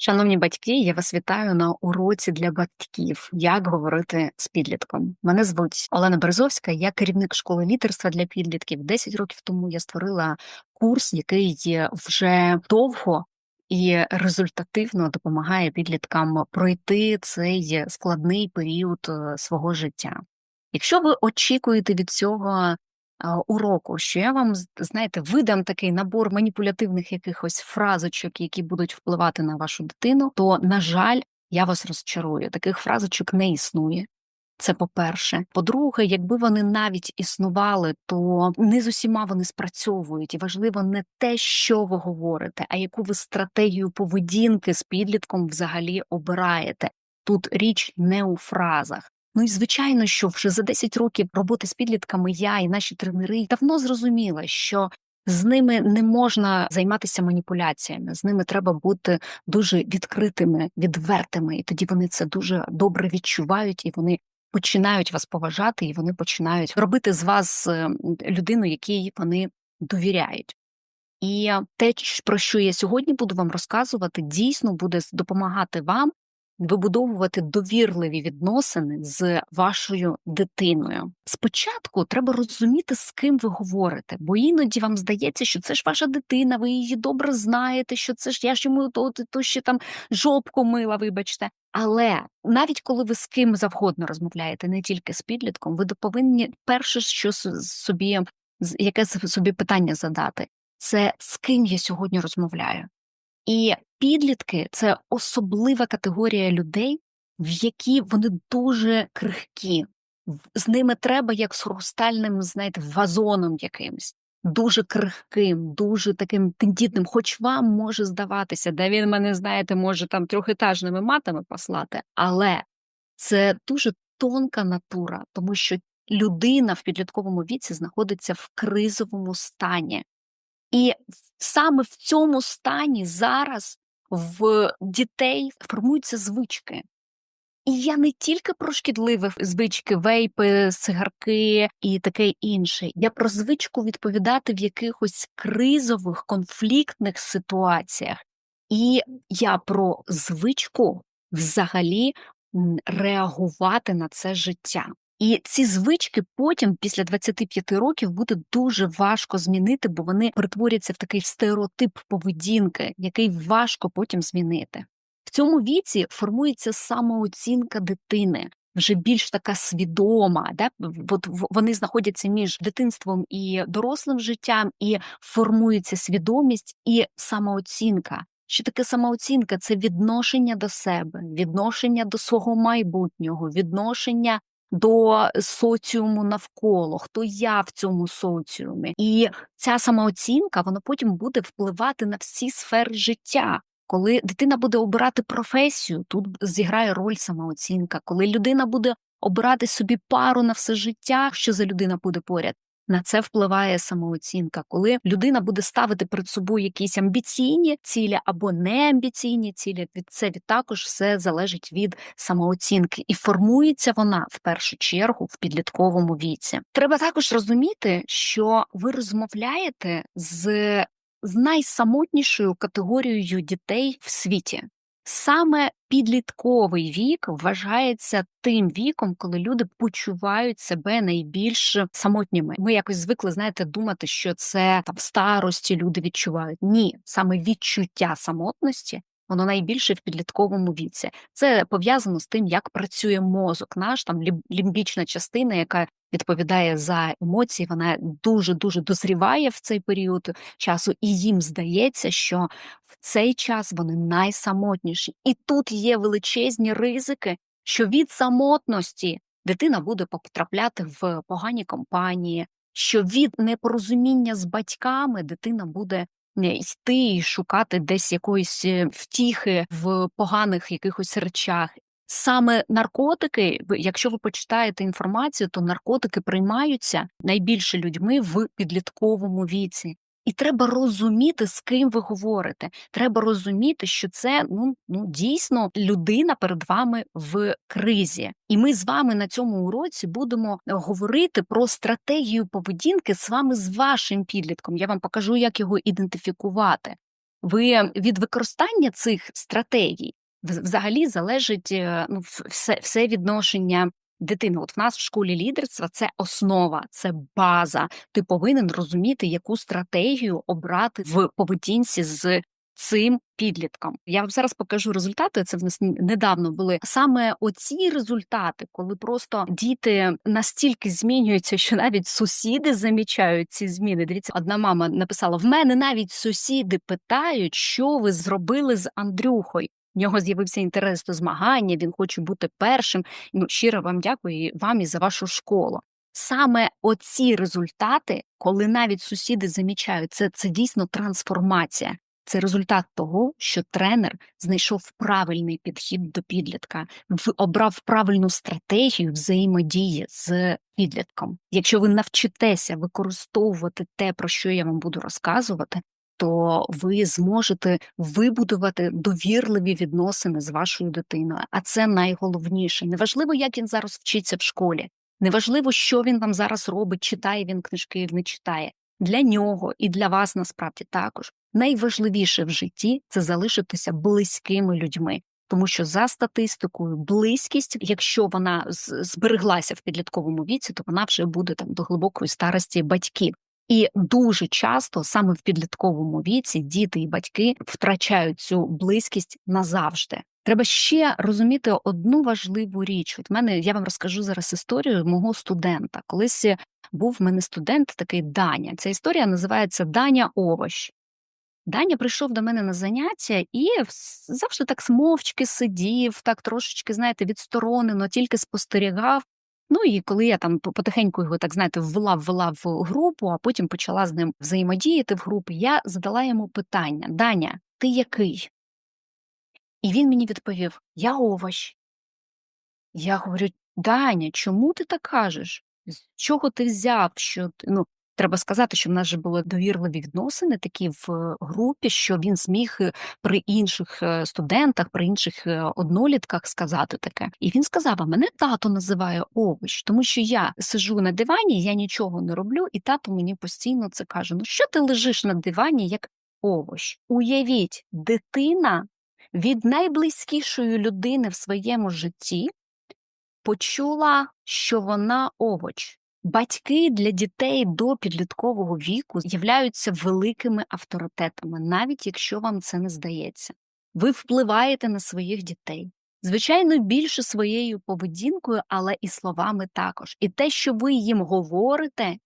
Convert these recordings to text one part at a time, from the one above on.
Шановні батьки, я вас вітаю на уроці для батьків, як говорити з підлітком. Мене звуть Олена Березовська, я керівник школи лідерства для підлітків. Десять років тому я створила курс, який вже довго і результативно допомагає підліткам пройти цей складний період е, свого життя. Якщо ви очікуєте від цього уроку, що я вам знаєте, видам такий набор маніпулятивних якихось фразочок, які будуть впливати на вашу дитину, то, на жаль, я вас розчарую. Таких фразочок не існує. Це по-перше. По-друге, якби вони навіть існували, то не з усіма вони спрацьовують, і важливо не те, що ви говорите, а яку ви стратегію поведінки з підлітком взагалі обираєте. Тут річ не у фразах. Ну і звичайно, що вже за 10 років роботи з підлітками я і наші тренери давно зрозуміла, що з ними не можна займатися маніпуляціями, з ними треба бути дуже відкритими, відвертими, і тоді вони це дуже добре відчувають і вони починають вас поважати, і вони починають робити з вас е, людину, якій вони довіряють. І те, про що я сьогодні буду вам розказувати, дійсно буде допомагати вам вибудовувати довірливі відносини з вашою дитиною. Спочатку треба розуміти, з ким ви говорите, бо іноді вам здається, що це ж ваша дитина, ви її добре знаєте, що це ж я ж йому то, то ще там жопку мила, вибачте. Але навіть коли ви з ким завгодно розмовляєте, не тільки з підлітком, ви повинні перше, що собі яке собі питання задати, це з ким я сьогодні розмовляю. І підлітки це особлива категорія людей, в які вони дуже крихкі. З ними треба як з хрустальним, знаєте, вазоном якимсь, дуже крихким, дуже таким тендітним, хоч вам може здаватися, де він мене, знаєте, може там трьохетажними матами послати, але це дуже тонка натура, тому що людина в підлітковому віці знаходиться в кризовому стані. І саме в цьому стані зараз в дітей формуються звички. І я не тільки про шкідливі звички, вейпи, цигарки і таке інше. Я про звичку відповідати в якихось кризових конфліктних ситуаціях. І я про звичку взагалі реагувати на це життя. І ці звички потім, після 25 років, буде дуже важко змінити, бо вони перетворяться в такий стереотип поведінки, який важко потім змінити. В цьому віці формується самооцінка дитини. Вже більш така свідома, да? От вони знаходяться між дитинством і дорослим життям, і формується свідомість і самооцінка. Що таке самооцінка? Це відношення до себе, відношення до свого майбутнього, відношення до соціуму навколо, хто я в цьому соціумі, і ця самооцінка вона потім буде впливати на всі сфери життя. Коли дитина буде обирати професію, тут зіграє роль самооцінка. Коли людина буде обирати собі пару на все життя, що за людина буде поряд, на це впливає самооцінка, коли людина буде ставити перед собою якісь амбіційні цілі або неамбіційні цілі. Від це також все залежить від самооцінки, і формується вона в першу чергу в підлітковому віці. Треба також розуміти, що ви розмовляєте з. З найсамотнішою категорією дітей в світі Саме підлітковий вік вважається тим віком, коли люди почувають себе найбільш самотніми. Ми якось звикли, знаєте, думати, що це там старості люди відчувають. Ні, саме відчуття самотності. Воно найбільше в підлітковому віці. Це пов'язано з тим, як працює мозок, наш там лімбічна частина, яка відповідає за емоції, вона дуже дуже дозріває в цей період часу, і їм здається, що в цей час вони найсамотніші. І тут є величезні ризики, що від самотності дитина буде потрапляти в погані компанії, що від непорозуміння з батьками дитина буде. Йти і шукати десь якоїсь е, втіхи в поганих якихось речах, Саме наркотики, якщо ви почитаєте інформацію, то наркотики приймаються найбільше людьми в підлітковому віці. І треба розуміти, з ким ви говорите. Треба розуміти, що це ну ну дійсно людина перед вами в кризі. І ми з вами на цьому уроці будемо говорити про стратегію поведінки з вами з вашим підлітком. Я вам покажу, як його ідентифікувати. Ви від використання цих стратегій взагалі залежить е, ну, все, все відношення дитини. От в нас в школі лідерства це основа, це база. Ти повинен розуміти, яку стратегію обрати в поведінці з цим підлітком. Я вам зараз покажу результати. Це в нас недавно були саме оці результати, коли просто діти настільки змінюються, що навіть сусіди замічають ці зміни. Дивіться, одна мама написала: в мене навіть сусіди питають, що ви зробили з Андрюхою. В нього з'явився інтерес до змагання, він хоче бути першим. Ну, щиро вам дякую і вам і за вашу школу. Саме оці результати, коли навіть сусіди замічають, це, це дійсно трансформація. Це результат того, що тренер знайшов правильний підхід до підлітка, обрав правильну стратегію взаємодії з підлітком. Якщо ви навчитеся використовувати те, про що я вам буду розказувати, то ви зможете вибудувати довірливі відносини з вашою дитиною. А це найголовніше. Неважливо, як він зараз вчиться в школі, неважливо, що він там зараз робить, читає він книжки, не читає. Для нього і для вас насправді також найважливіше в житті це залишитися близькими людьми. Тому що за статистикою, близькість, якщо вона збереглася в підлітковому віці, то вона вже буде там до глибокої старості батьків. І дуже часто саме в підлітковому віці діти і батьки втрачають цю близькість назавжди. Треба ще розуміти одну важливу річ. От мене я вам розкажу зараз історію мого студента. Колись був в мене студент такий Даня. Ця історія називається Даня Овощ. Даня прийшов до мене на заняття і завжди так смовчки сидів, так трошечки, знаєте, відсторонено, тільки спостерігав. Ну і коли я там потихеньку його, так знаєте, ввела, ввела в групу, а потім почала з ним взаємодіяти в групі, я задала йому питання: Даня, ти який? І він мені відповів: Я овощ. Я говорю: Даня, чому ти так кажеш? З чого ти взяв? Що ну, треба сказати, що в нас же були довірливі відносини такі в групі, що він зміг е, при інших е, студентах, при інших е, однолітках сказати таке. І він сказав: а мене тато називає овощ, тому що я сижу на дивані, я нічого не роблю, і тато мені постійно це каже: Ну що ти лежиш на дивані як овощ? Уявіть, дитина від найблизькішої людини в своєму житті почула, що вона овоч. Батьки для дітей до підліткового віку являються великими авторитетами, навіть якщо вам це не здається. Ви впливаєте на своїх дітей. Звичайно, більше своєю поведінкою, але і словами також. І те, що ви їм говорите,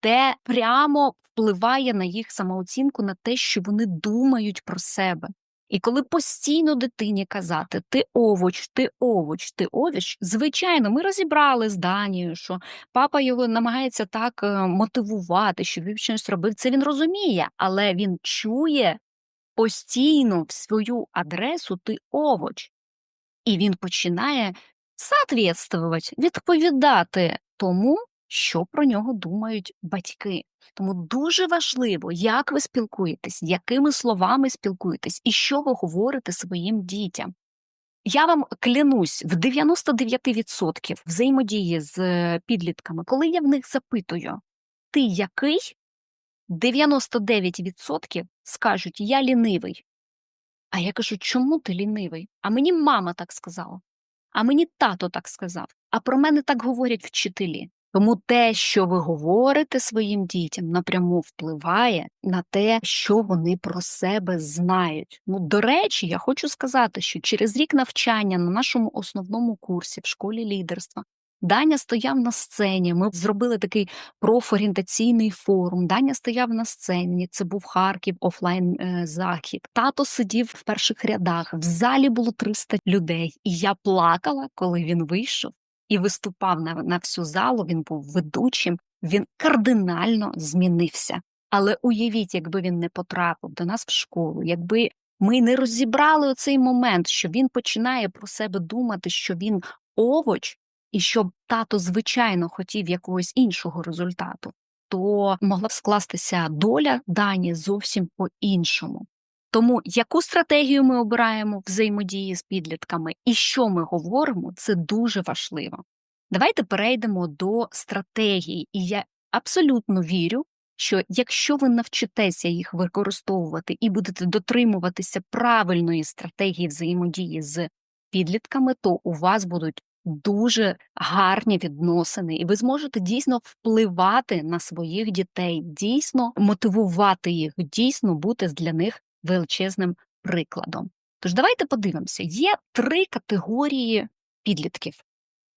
те прямо впливає на їх самооцінку, на те, що вони думають про себе. І коли постійно дитині казати ти овоч, ти овоч, ти овіч, звичайно, ми розібрали з Данією, що папа його намагається так е, мотивувати, щоб він щось робив. Це він розуміє, але він чує постійно в свою адресу ти овоч. І він починає соответствувати, відповідати тому, що про нього думають батьки. Тому дуже важливо, як ви спілкуєтесь, якими словами спілкуєтесь і що ви говорите своїм дітям. Я вам клянусь в 99% взаємодії з е, підлітками, коли я в них запитую, ти який? 99% скажуть, я лінивий. А я кажу, чому ти лінивий? А мені мама так сказала, а мені тато так сказав, а про мене так говорять вчителі. Тому те, що ви говорите своїм дітям, напряму впливає на те, що вони про себе знають. Ну, до речі, я хочу сказати, що через рік навчання на нашому основному курсі в школі лідерства Даня стояв на сцені. Ми зробили такий профорієнтаційний форум. Даня стояв на сцені. Це був Харків офлайн е, захід. Тато сидів в перших рядах. В залі було 300 людей, і я плакала, коли він вийшов і виступав на, на всю залу. Він був ведучим. Він кардинально змінився. Але уявіть, якби він не потрапив до нас в школу, якби ми не розібрали оцей момент, що він починає про себе думати, що він овоч, і щоб тато звичайно хотів якогось іншого результату, то могла б скластися доля Дані зовсім по-іншому. Тому яку стратегію ми обираємо взаємодії з підлітками і що ми говоримо, це дуже важливо. Давайте перейдемо до стратегії, і я абсолютно вірю, що якщо ви навчитеся їх використовувати і будете дотримуватися правильної стратегії взаємодії з підлітками, то у вас будуть дуже гарні відносини, і ви зможете дійсно впливати на своїх дітей, дійсно мотивувати їх, дійсно бути для них величезним прикладом. Тож давайте подивимося: є три категорії підлітків.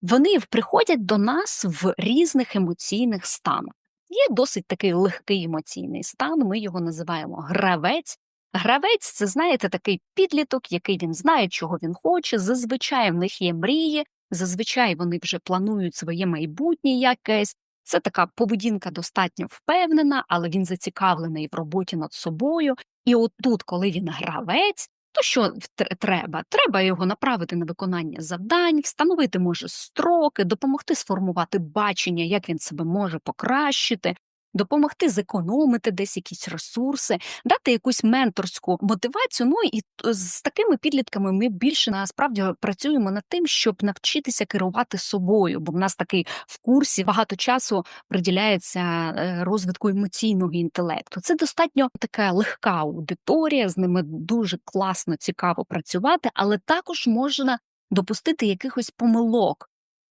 Вони приходять до нас в різних емоційних станах. Є досить такий легкий емоційний стан, ми його називаємо гравець. Гравець це, знаєте, такий підліток, який він знає, чого він хоче. Зазвичай в них є мрії, зазвичай вони вже планують своє майбутнє якесь. Це така поведінка достатньо впевнена, але він зацікавлений в роботі над собою. І отут, коли він гравець, то що тр- треба? Треба його направити на виконання завдань, встановити може строки, допомогти сформувати бачення, як він себе може покращити, допомогти зекономити десь якісь ресурси, дати якусь менторську мотивацію. Ну і з такими підлітками ми більше насправді працюємо над тим, щоб навчитися керувати собою, бо в нас такий в курсі багато часу приділяється е, розвитку емоційного інтелекту. Це достатньо така легка аудиторія, з ними дуже класно, цікаво працювати, але також можна допустити якихось помилок.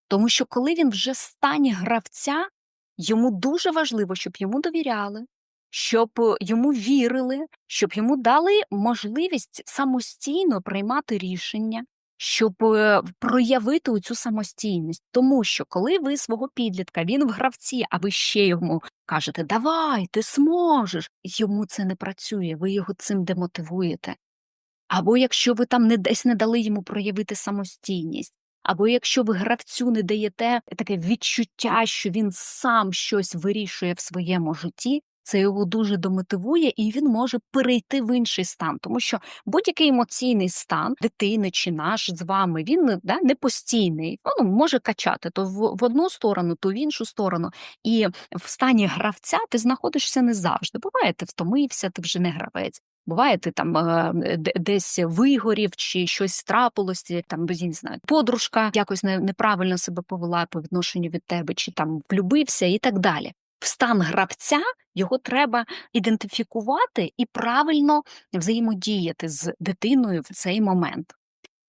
Тому що коли він вже стані гравця, йому дуже важливо, щоб йому довіряли, щоб е, йому вірили, щоб йому дали можливість самостійно приймати рішення, щоб е, проявити цю самостійність. Тому що коли ви свого підлітка, він в гравці, а ви ще йому кажете Давай, ти зможеш, йому це не працює, ви його цим демотивуєте. Або якщо ви там не десь не дали йому проявити самостійність, або якщо ви гравцю не даєте таке відчуття, що він сам щось вирішує в своєму житті, це його дуже домотивує, і він може перейти в інший стан, тому що будь-який емоційний стан дитини чи наш з вами він да, не постійний, ну, може качати то в, в одну сторону, то в іншу сторону. І в стані гравця ти знаходишся не завжди. Буває, ти втомився, ти вже не гравець. Буває, ти там десь вигорів чи щось трапилося, там я не знаю, подружка якось не, неправильно себе повела по відношенню від тебе, чи там влюбився і так далі. В стан гравця його треба ідентифікувати і правильно взаємодіяти з дитиною в цей момент.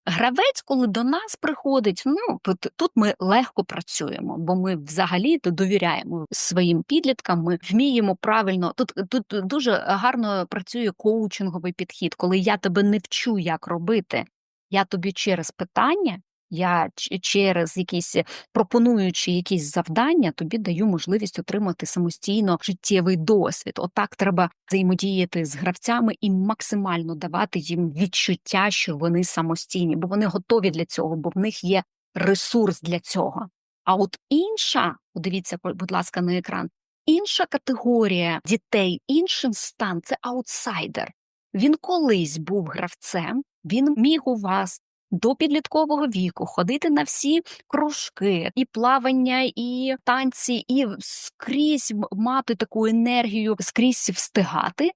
Гравець, коли до нас приходить, ну тут, ми легко працюємо, бо ми взагалі довіряємо своїм підліткам. Ми вміємо правильно. Тут тут дуже гарно працює коучинговий підхід, коли я тебе не вчу, як робити. Я тобі через питання, я через якісь пропонуючи якісь завдання, тобі даю можливість отримати самостійно життєвий досвід. Отак треба взаємодіяти з гравцями і максимально давати їм відчуття, що вони самостійні, бо вони готові для цього, бо в них є ресурс для цього. А от інша, подивіться, будь ласка, на екран, інша категорія дітей, інший стан це аутсайдер. Він колись був гравцем, він міг у вас до підліткового віку ходити на всі кружки, і плавання, і танці, і скрізь мати таку енергію, скрізь встигати.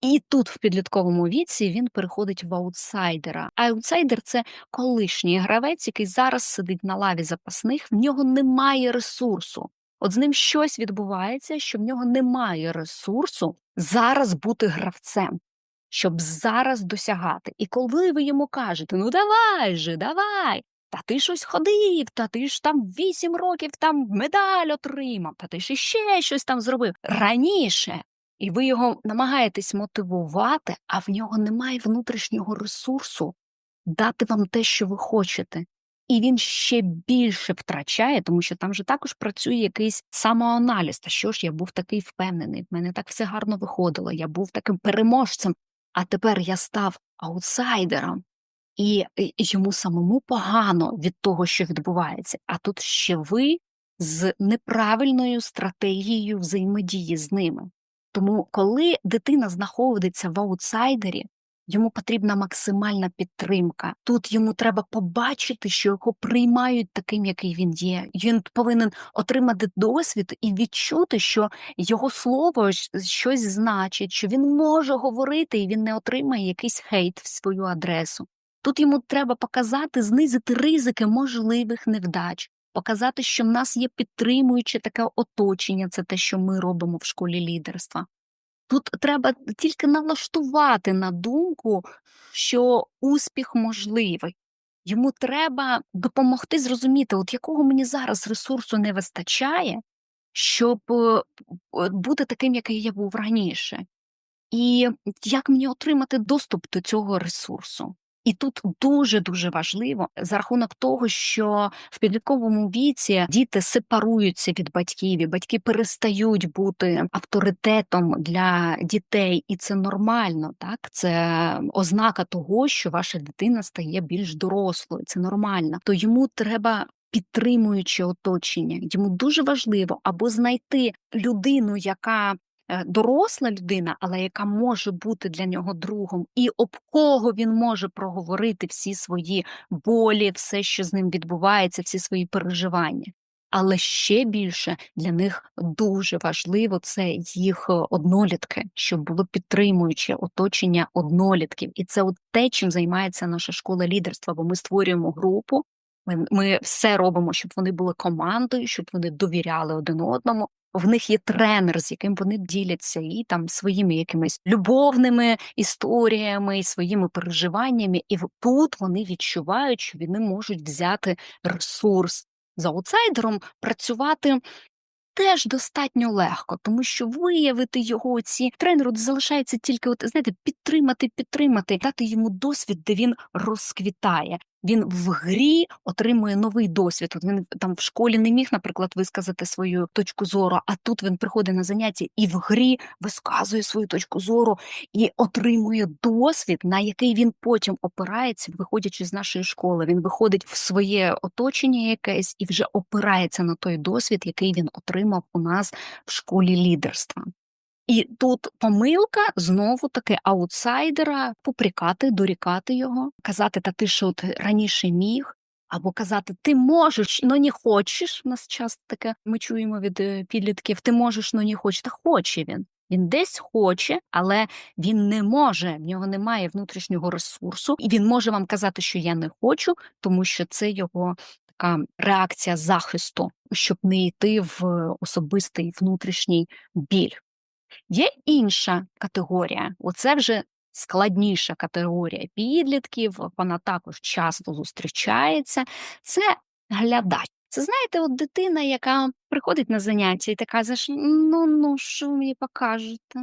І тут, в підлітковому віці, він переходить в аутсайдера. А аутсайдер це колишній гравець, який зараз сидить на лаві запасних, в нього немає ресурсу. От з ним щось відбувається, що в нього немає ресурсу зараз бути гравцем, щоб зараз досягати. І коли ви йому кажете, ну давай же, давай. Та ти щось ходив, та ти ж там вісім років там медаль отримав, та ти ж іще щось там зробив раніше. І ви його намагаєтесь мотивувати, а в нього немає внутрішнього ресурсу дати вам те, що ви хочете. І він ще більше втрачає, тому що там же також працює якийсь самоаналіз. Та що ж я був такий впевнений, в мене так все гарно виходило, я був таким переможцем, а тепер я став аутсайдером. І йому самому погано від того, що відбувається. А тут ще ви з неправильною стратегією взаємодії з ними. Тому, коли дитина знаходиться в аутсайдері, йому потрібна максимальна підтримка. Тут йому треба побачити, що його приймають таким, який він є. Він повинен отримати досвід і відчути, що його слово щось значить, що він може говорити, і він не отримає якийсь хейт в свою адресу. Тут йому треба показати, знизити ризики можливих невдач. показати, що в нас є підтримуюче таке оточення, це те, що ми робимо в школі лідерства. Тут треба тільки налаштувати на думку, що успіх можливий. Йому треба допомогти зрозуміти, от якого мені зараз ресурсу не вистачає, щоб е, бути таким, який я був раніше. І як мені отримати доступ до цього ресурсу? І тут дуже дуже важливо за рахунок того, що в підлітковому віці діти сепаруються від батьків, і батьки перестають бути авторитетом для дітей, і це нормально, так це ознака того, що ваша дитина стає більш дорослою. Це нормально. То йому треба. Підтримуючи оточення, йому дуже важливо або знайти людину, яка Е, доросла людина, але яка може бути для нього другом, і об кого він може проговорити всі свої болі, все, що з ним відбувається, всі свої переживання. Але ще більше для них дуже важливо це їх е, однолітки, щоб було підтримуюче оточення однолітків. І це от те, чим займається наша школа лідерства, бо ми створюємо групу. Ми ми все робимо, щоб вони були командою, щоб вони довіряли один одному, в них є тренер, з яким вони діляться, і там своїми якимись любовними історіями і своїми переживаннями, і тут вони відчувають, що вони можуть взяти ресурс за аутсайдером, працювати. Теж достатньо легко, тому що виявити його ці тренеру залишається тільки, от знаєте, підтримати, підтримати, дати йому досвід, де він розквітає він в грі отримує новий досвід. От він там в школі не міг, наприклад, висказати свою точку зору, а тут він приходить на заняття і в грі висказує свою точку зору і отримує досвід, на який він потім опирається, виходячи з нашої школи. Він виходить в своє оточення якесь і вже опирається на той досвід, який він отримав у нас в школі лідерства. І тут помилка знову таки аутсайдера попрікати, дорікати його, казати, та ти що от раніше міг, або казати Ти можеш, но не хочеш. У нас часто таке ми чуємо від е, підлітків: ти можеш, но не хочеш. Та хоче він. Він десь хоче, але він не може. В нього немає внутрішнього ресурсу, і він може вам казати, що я не хочу, тому що це його така реакція захисту, щоб не йти в особистий внутрішній біль. Є інша категорія, оце вже складніша категорія підлітків, вона також часто зустрічається. Це глядач. Це знаєте, от дитина, яка приходить на заняття і така каже, ну ну що мені покажете?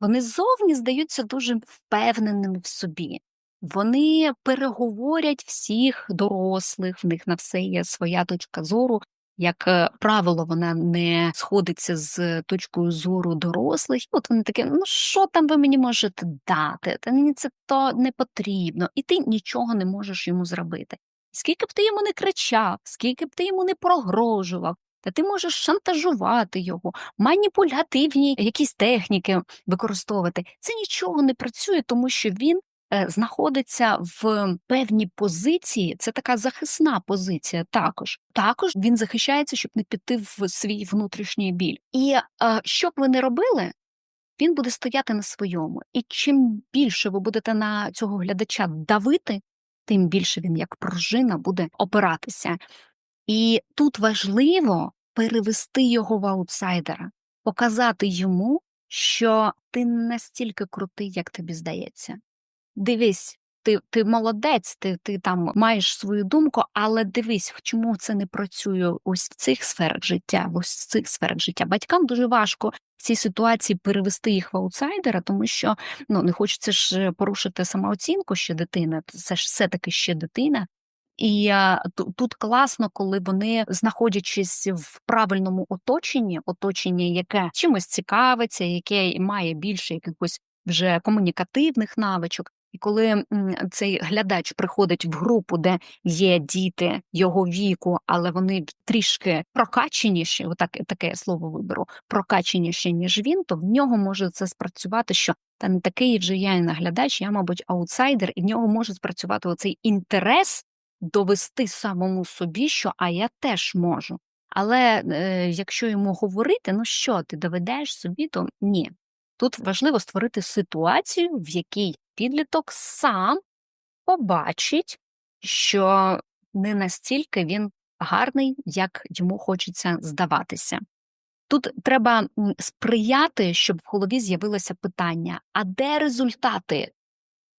Вони зовні здаються дуже впевненими в собі. Вони переговорять всіх дорослих, в них на все є своя точка зору, як е, правило, вона не сходиться з точкою зору дорослих. От вони такі, ну що там ви мені можете дати? Та мені це то не потрібно, і ти нічого не можеш йому зробити. Скільки б ти йому не кричав, скільки б ти йому не прогрожував, та ти можеш шантажувати його, маніпулятивні якісь техніки використовувати. Це нічого не працює, тому що він знаходиться в певній позиції, це така захисна позиція також. Також він захищається, щоб не піти в свій внутрішній біль. І е, що б ви не робили, він буде стояти на своєму. І чим більше ви будете на цього глядача давити, тим більше він, як пружина, буде опиратися. І тут важливо перевести його в аутсайдера, показати йому, що ти настільки крутий, як тобі здається дивись, ти ти молодець, ти ти там маєш свою думку, але дивись, чому це не працює ось в цих сферах життя, ось в цих сферах життя. Батькам дуже важко в цій ситуації перевести їх в аутсайдера, тому що ну не хочеться ж порушити самооцінку ще дитини, це ж все-таки ще дитина. І а, тут класно, коли вони, знаходячись в правильному оточенні, оточення, яке чимось цікавиться, яке має більше якихось вже комунікативних навичок, і коли цей глядач приходить в групу, де є діти його віку, але вони трішки прокаченіші, отак таке слово виберу, прокаченіші, ніж він, то в нього може це спрацювати, що та не такий вже я і наглядач, я, мабуть, аутсайдер, і в нього може спрацювати оцей інтерес довести самому собі, що а я теж можу. Але е, якщо йому говорити, ну що ти доведеш собі, то ні. Тут важливо створити ситуацію, в якій підліток сам побачить, що не настільки він гарний, як йому хочеться здаватися. Тут треба сприяти, щоб в голові з'явилося питання: а де результати?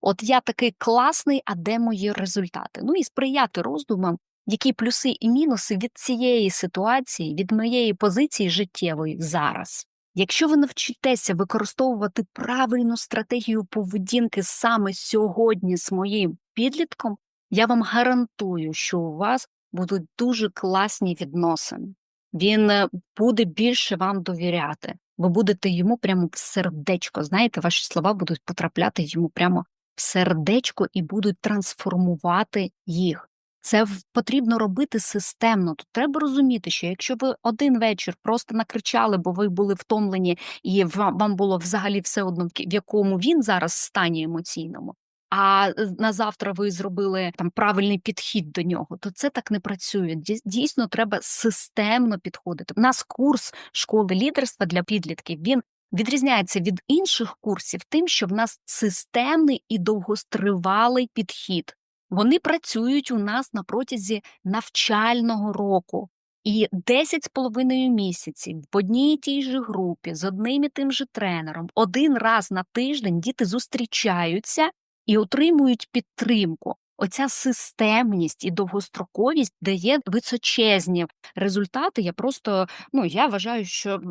От я такий класний, а де мої результати? Ну і сприяти роздумам, які плюси і мінуси від цієї ситуації, від моєї позиції життєвої зараз. Якщо ви навчитеся використовувати правильну стратегію поведінки саме сьогодні з моїм підлітком, я вам гарантую, що у вас будуть дуже класні відносини. Він е, буде більше вам довіряти. Ви будете йому прямо в сердечко. Знаєте, ваші слова будуть потрапляти йому прямо в сердечко і будуть трансформувати їх. Це потрібно робити системно. Тут треба розуміти, що якщо ви один вечір просто накричали, бо ви були втомлені, і вам було взагалі все одно в якому він зараз стані емоційному, а на завтра ви зробили там правильний підхід до нього, то це так не працює. Дійсно, треба системно підходити. У нас курс школи лідерства для підлітків він відрізняється від інших курсів, тим, що в нас системний і довгостривалий підхід. Вони працюють у нас на протязі навчального року. І 10 з половиною місяців в одній і тій же групі з одним і тим же тренером один раз на тиждень діти зустрічаються і отримують підтримку. Оця системність і довгостроковість дає височезні результати. Я просто ну я вважаю, що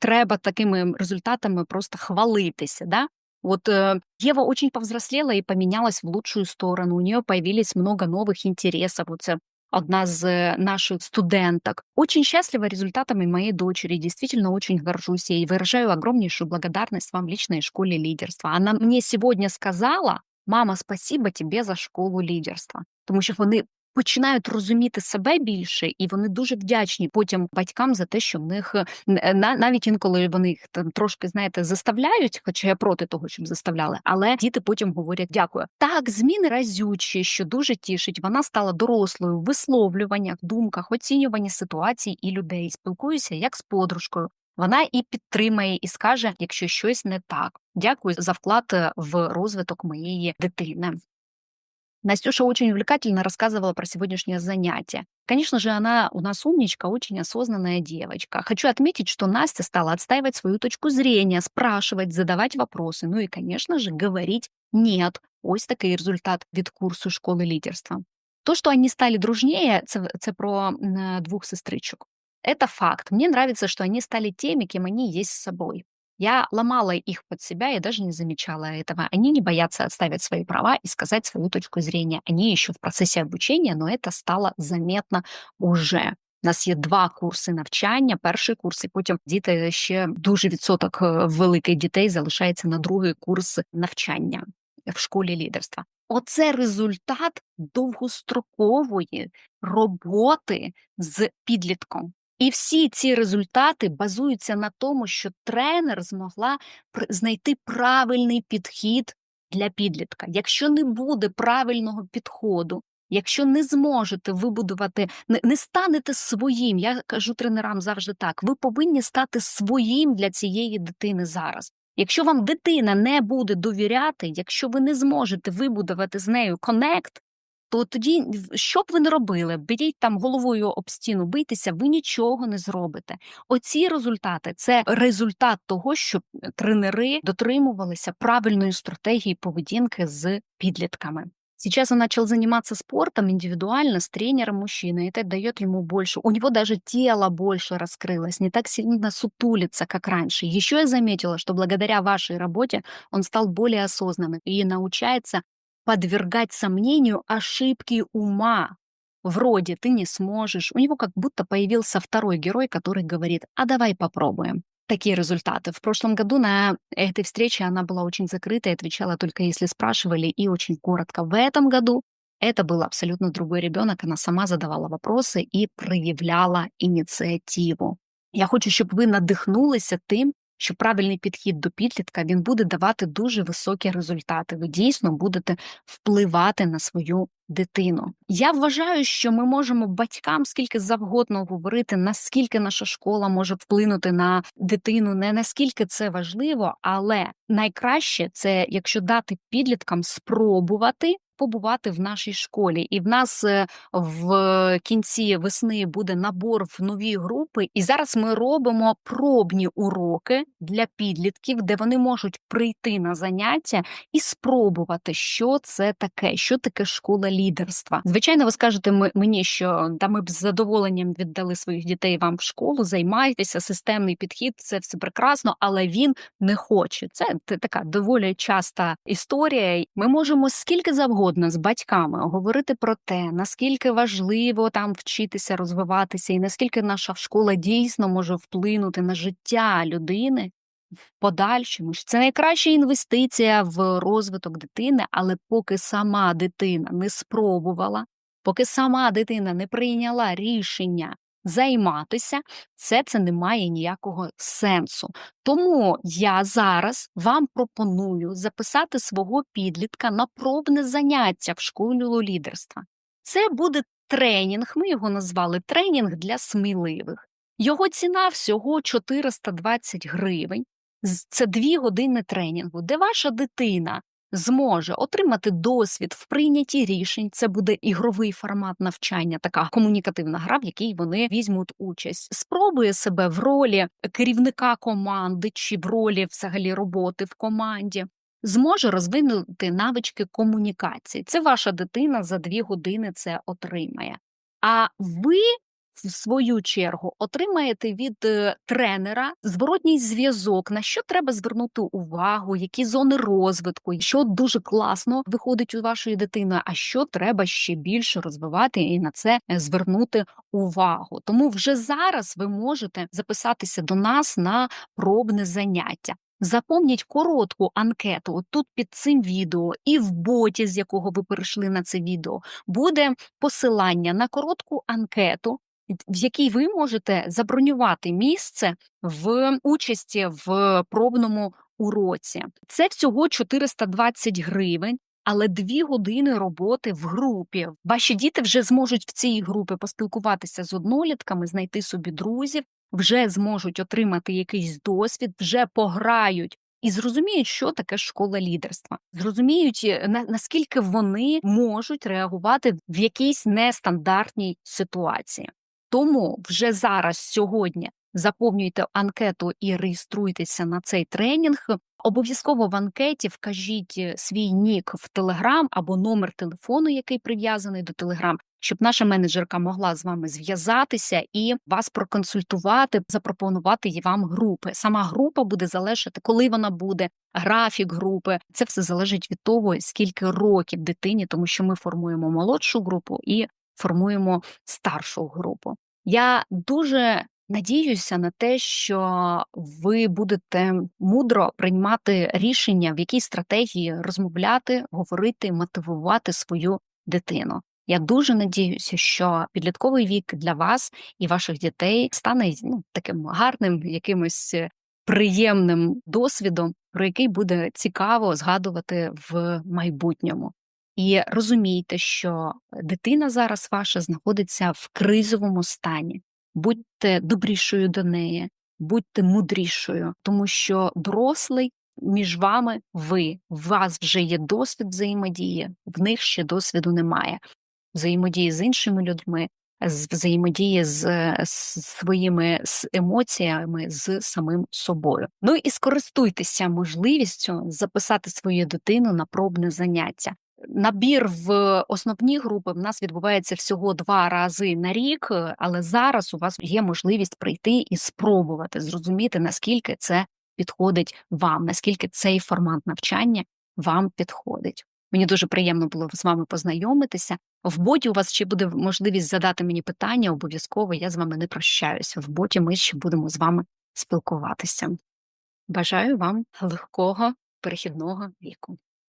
треба такими результатами просто хвалитися. Да? Вот э, Ева очень повзрослела и поменялась в лучшую сторону. У нее появились много новых интересов. Вот це одна з наших студенток. Очень счастлива результатами моей дочери. Действительно очень горжусь ей. Выражаю огромнейшую благодарность вам личной школе лидерства. Она мне сегодня сказала, Мама, спасіба тобі за школу лідерства, тому що вони починають розуміти себе більше, і вони дуже вдячні потім батькам за те, що в них е, е, навіть інколи вони їх там трошки знаєте заставляють, хоча я проти того, щоб заставляли, але діти потім говорять дякую. Так, зміни разючі, що дуже тішить. Вона стала дорослою в висловлюваннях, думках, оцінюванні ситуацій і людей. Спілкуюся як з подружкою. Вона і підтримає, і скаже, якщо щось не так. Дякую за вклад э, в розвиток моєї дитини. Настюша очень увлекательно рассказывала про сегодняшнее занятие. Конечно же, она у нас умничка, очень осознанная девочка. Хочу отметить, что Настя стала отстаивать свою точку зрения, спрашивать, задавать вопросы, ну и, конечно же, говорить «нет». Ось такий результат від курсу школи лідерства. То, що вони стали дружніше, це, це про двох сестричок. Это факт. Мне нравится, что они стали теми, кем они есть с собой. Я ломала их под себя и даже не замечала этого. Они не боятся отставить свои права и сказать свою точку зрения. Они еще в процессе обучения, но это стало заметно уже. У нас є два курси навчання. Перший курс, і потім діти ще дуже відсоток великих дітей залишається на другий курс навчання в школі лідерства. Оце результат довгострокової роботи з підлітком. І всі ці результати базуються на тому, що тренер змогла знайти правильний підхід для підлітка. Якщо не буде правильного підходу, якщо не зможете вибудувати, не, не станете своїм, я кажу тренерам завжди так: ви повинні стати своїм для цієї дитини зараз. Якщо вам дитина не буде довіряти, якщо ви не зможете вибудувати з нею конект, то тоді, що б ви не робили, беріть там головою об стіну, бийтеся, ви нічого не зробите. Оці результати це результат того, що тренери дотримувалися правильної стратегії поведінки з підлітками. Сейчас он начал заниматься спортом индивидуально с тренером мужчины. Это дает ему больше. У него даже тело больше раскрылось, не так сильно сутулится, как раньше. Еще я заметила, что благодаря вашей работе он стал более осознанным и научается подвергать сомнению ошибки ума. Вроде ты не сможешь. У него как будто появился второй герой, который говорит, а давай попробуем. Такие результаты. В прошлом году на этой встрече она была очень закрыта и отвечала только если спрашивали и очень коротко. В этом году это был абсолютно другой ребенок. Она сама задавала вопросы и проявляла инициативу. Я хочу, щоб ви надихнулися тим, що правильний підхід до підлітка він буде давати дуже високі результати. Ви дійсно будете впливати на свою дитину. Я вважаю, що ми можемо батькам скільки завгодно говорити, наскільки наша школа може вплинути на дитину, не наскільки це важливо, але найкраще це якщо дати підліткам спробувати побувати в нашій школі. І в нас е, в кінці весни буде набор в нові групи. І зараз ми робимо пробні уроки для підлітків, де вони можуть прийти на заняття і спробувати, що це таке, що таке школа лідерства. Звичайно, ви скажете мені, що та ми б з задоволенням віддали своїх дітей вам в школу, займайтеся, системний підхід, це все прекрасно, але він не хоче. Це така доволі часта історія. Ми можемо скільки завгодно з батьками говорити про те, наскільки важливо там вчитися розвиватися, і наскільки наша школа дійсно може вплинути на життя людини. В подальшому що це найкраща інвестиція в розвиток дитини, але поки сама дитина не спробувала, поки сама дитина не прийняла рішення займатися, все це не має ніякого сенсу. Тому я зараз вам пропоную записати свого підлітка на пробне заняття в школу лідерства. Це буде тренінг, ми його назвали тренінг для сміливих. Його ціна всього 420 гривень. Це дві години тренінгу, де ваша дитина зможе отримати досвід в прийнятті рішень. Це буде ігровий формат навчання, така комунікативна гра, в якій вони візьмуть участь. Спробує себе в ролі керівника команди чи в ролі взагалі роботи в команді. Зможе розвинути навички комунікації. Це ваша дитина за дві години це отримає. А ви в свою чергу отримаєте від е, тренера зворотній зв'язок, на що треба звернути увагу, які зони розвитку, що дуже класно виходить у вашої дитини, а що треба ще більше розвивати і на це е, звернути увагу. Тому вже зараз ви можете записатися до нас на пробне заняття. Заповніть коротку анкету тут під цим відео, і в боті, з якого ви перейшли на це відео, буде посилання на коротку анкету, в якій ви можете забронювати місце в участі в пробному уроці. Це всього 420 гривень. Але дві години роботи в групі. Ваші діти вже зможуть в цій групі поспілкуватися з однолітками, знайти собі друзів, вже зможуть отримати якийсь досвід, вже пограють і зрозуміють, що таке школа лідерства. Зрозуміють, е, на, наскільки вони можуть реагувати в якійсь нестандартній ситуації. Тому вже зараз, сьогодні, заповнюйте анкету і реєструйтеся на цей тренінг. Обов'язково в анкеті вкажіть е, свій нік в Телеграм або номер телефону, який прив'язаний до Телеграм, щоб наша менеджерка могла з вами зв'язатися і вас проконсультувати, запропонувати вам групи. Сама група буде залежати, коли вона буде, графік групи. Це все залежить від того, скільки років дитині, тому що ми формуємо молодшу групу і формуємо старшу групу. Я дуже надіюся на те, що ви будете мудро приймати рішення, в якій стратегії розмовляти, говорити, мотивувати свою дитину. Я дуже надіюся, що підлітковий вік для вас і ваших дітей стане ну, таким гарним, якимось е, приємним досвідом, про який буде цікаво згадувати в майбутньому. І розумійте, що дитина зараз ваша знаходиться в кризовому стані. Будьте добрішою до неї, будьте мудрішою, тому що дорослий між вами ви. У вас вже є досвід взаємодії, в них ще досвіду немає. Взаємодії з іншими людьми, з взаємодії з, з своїми з емоціями, з самим собою. Ну і скористуйтеся можливістю записати свою дитину на пробне заняття. Набір в основні групи в нас відбувається всього два рази на рік, але зараз у вас є можливість прийти і спробувати зрозуміти, наскільки це підходить вам, наскільки цей формат навчання вам підходить. Мені дуже приємно було з вами познайомитися. В боті у вас ще буде можливість задати мені питання. Обов'язково я з вами не прощаюся. В боті ми ще будемо з вами спілкуватися. Бажаю вам легкого перехідного віку.